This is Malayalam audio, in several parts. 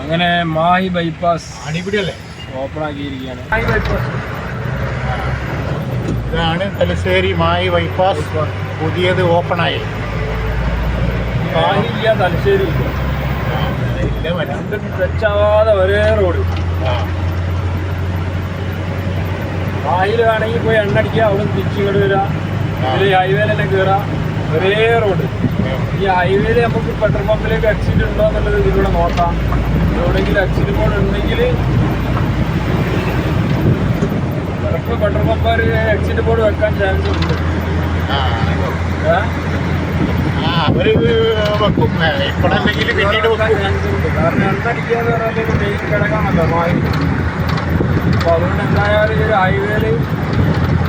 അങ്ങനെ മാഹി ബൈപ്പാസ് അടിപിടിയല്ലേ? ഓപ്പൺ ആക്കിയിരിക്കുകയാണ്. മാഹി ബൈപ്പാസ്. ഇതാണ് തലശ്ശേരി മാഹി ബൈപ്പാസ്. പുതിയത് ഓപ്പൺ ആയി. ഇല്ല തലശ്ശേരി രണ്ടും ഒരേ റോഡ്. മാഹിൽ വേണമെങ്കിൽ പോയി എണ്ണടിക്കുക അവിടെ തിരിച്ചു ഇങ്ങോട്ട് വരാം. ഇതിൽ ഹൈവേയിൽ തന്നെ കയറുക ഒരേ റോഡ്. ഈ ഹൈവേയിൽ നമുക്ക് പെട്രോൾ പമ്പിലേക്ക് എക്സിറ്റ് ഉണ്ടോ എന്നുള്ളത് ഇതിലൂടെ നോക്കാം. എവിടെയെങ്കിലും എക്സിറ്റ് ബോർഡ് ഉണ്ടെങ്കിൽ ചിലപ്പോൾ പെട്രോൾ പമ്പുകാർ എക്സിറ്റ് ബോർഡ് വെക്കാൻ ചാൻസ് ഉണ്ട്. അപ്പൊ അവർ വെക്കും. പിന്നീട് ഉണ്ട്. കാരണം പറഞ്ഞാൽ മെയിൻ അപ്പോൾ അതുകൊണ്ട് എന്തായാലും ഈ ഹൈവേയിൽ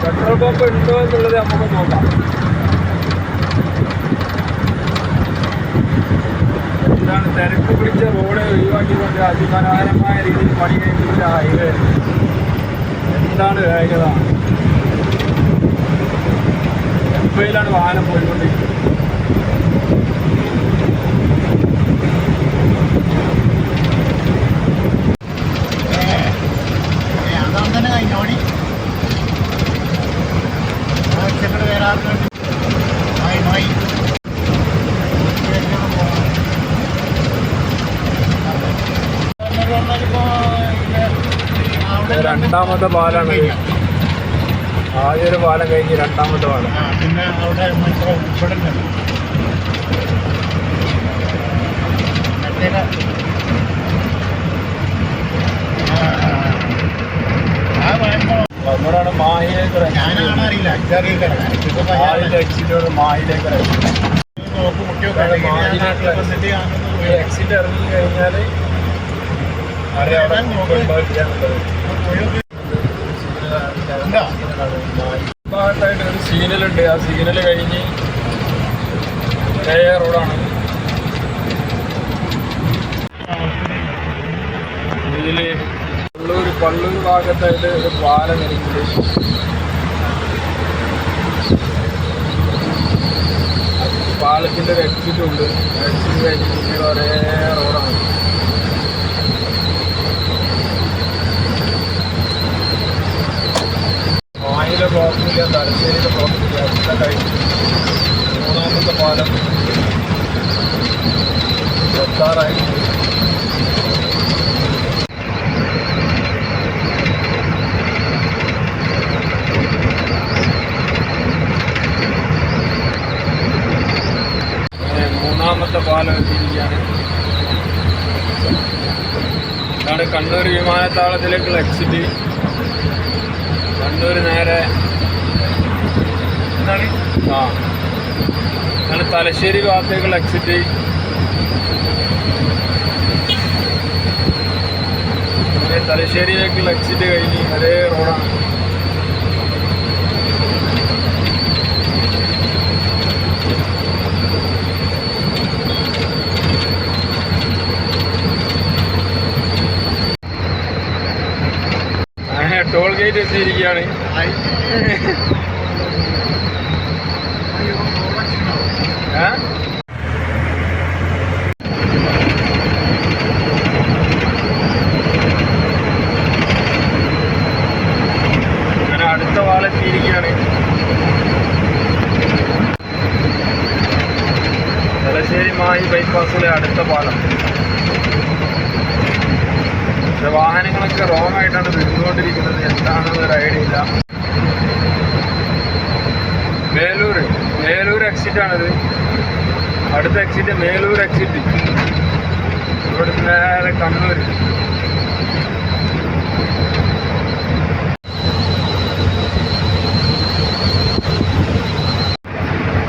പെട്രോൾ പമ്പ് ഉണ്ടോ എന്നുള്ളത് നമുക്ക് നോക്കാം. തിരക്ക് പിടിച്ച റോഡ് ഒഴിവാക്കിക്കൊണ്ട് അതിമനോഹരമായ രീതിയിൽ പണി കഴിപ്പിച്ച ഹൈവേ എന്താണ് വേഗത എപ്പോഴാണ് വാഹനം പോയിക്കൊണ്ടിരിക്കുന്നത് അതാണ് തന്നെ കഴിഞ്ഞോടി ആഴ്ചകൾ വരാറുണ്ട് മായി മായി രണ്ടാമത്തെ പാലാണ് ആദ്യൊരു പാലം കഴിഞ്ഞ് രണ്ടാമത്തെ പാലം പിന്നെ അവിടെ നമ്മളാണ് മാഹിയിലെ എക്സിറ്റ് എക്സിറ്റ് ഇറങ്ങി കഴിഞ്ഞാൽ അറിയാം അവിടെ ഉണ്ടോ ഇല്ല എന്നുള്ളത്. ഉണ്ടോ? ഭാഗത്തായിട്ട് ഒരു സീനലുണ്ട് ആ സീനൽ കഴിഞ്ഞ് നേരെ റോഡാണ് ഇതിൽ പള്ളൂർ പള്ളൂർ ഭാഗത്തായിട്ട് ഒരു പാലം ഒരു എക്സിറ്റ് ഉണ്ട്. എക്സിറ്റ് കഴിഞ്ഞ് ഒരേ റോഡാണ് പാലം എത്താറായി മൂന്നാമത്തെ പാലം എത്തിയിരിക്കുകയാണ്. ഇതാണ് കണ്ണൂർ വിമാനത്താവളത്തിലേക്കുള്ള എക്സിറ്റ് കണ്ണൂർ നേരെ എന്താണ്? ആ. ഇതാണ് തലശ്ശേരി ഭാഗത്തേക്കുള്ള എക്സിറ്റ് അങ്ങനെ തലശ്ശേരിയിലേക്കുള്ള എക്സിറ്റ് കഴിഞ്ഞ് ഒരേ റോഡാണ്. അങ്ങനെ ടോൾ ഗേറ്റ് എത്തിയിരിക്കുകയാണ് ഏ? അങ്ങനെ അടുത്ത വാളെത്തിയിരിക്കുകയാണ് തലശ്ശേരി മാഹി ബൈപ്പാസിലെ അടുത്ത പാലം പക്ഷെ വാഹനങ്ങളൊക്കെ റോങ് ആയിട്ടാണ് വരുന്നുകൊണ്ടിരിക്കുന്നത് എന്താണെന്ന് ഒരു ഐഡിയ ഇല്ല. വേലൂർ വേലൂർ എക്സിറ്റ് ആണിത്. അടുത്ത എക്സിറ്റ് മേലൂർ എക്സിറ്റ് ഇവിടെ നേരെ കണ്ണൂർ.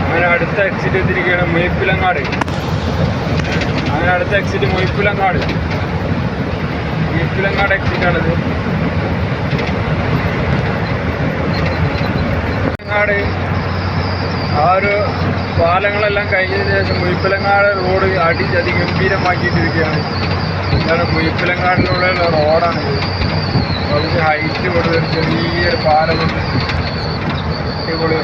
അങ്ങനെ അടുത്ത എക്സിറ്റ് എത്തിയിരിക്കുകയാണ് മുയപ്പിലങ്ങാട് അങ്ങനെ അടുത്ത എക്സിറ്റ് മുയപ്പിലങ്ങാട് മുയപ്പിലങ്ങാട് എക്സിറ്റ് ആണിത്. ആ ഒരു പാലങ്ങളെല്ലാം കഴിഞ്ഞതിന് ശേഷം മുയപ്പിലങ്ങാട് റോഡ് അടി അതിഗംഭീരമാക്കിയിട്ടിരിക്കുകയാണ് ഇതാണ് മുയപ്പിലങ്ങാടിലുള്ള റോഡാണ് അതിന് ഹൈറ്റ് കൊടുത്ത് ഒരു ചെറിയൊരു പാലമുണ്ട്. അടിപൊളി